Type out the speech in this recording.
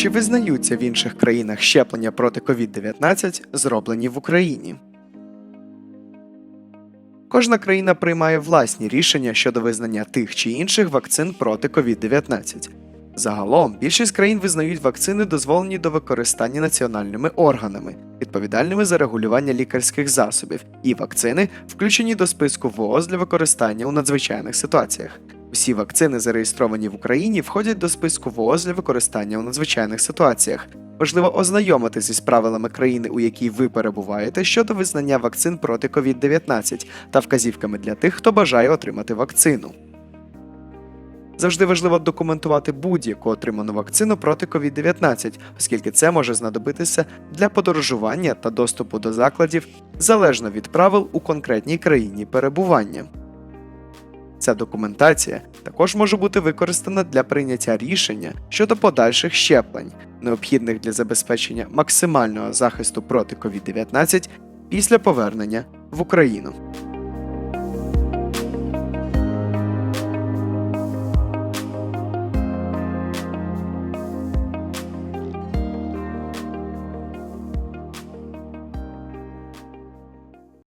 Чи визнаються в інших країнах щеплення проти COVID-19, зроблені в Україні? Кожна країна приймає власні рішення щодо визнання тих чи інших вакцин проти COVID-19. Загалом, більшість країн визнають вакцини, дозволені до використання національними органами, відповідальними за регулювання лікарських засобів, і вакцини, включені до списку ВООЗ для використання у надзвичайних ситуаціях. Усі вакцини, зареєстровані в Україні, входять до списку ВООЗ для використання у надзвичайних ситуаціях. Важливо ознайомитися з правилами країни, у якій ви перебуваєте, щодо визнання вакцин проти COVID-19 та вказівками для тих, хто бажає отримати вакцину. Завжди важливо документувати будь-яку отриману вакцину проти COVID-19, оскільки це може знадобитися для подорожування та доступу до закладів залежно від правил у конкретній країні перебування. Ця документація також може бути використана для прийняття рішення щодо подальших щеплень, необхідних для забезпечення максимального захисту проти COVID-19 після повернення в Україну.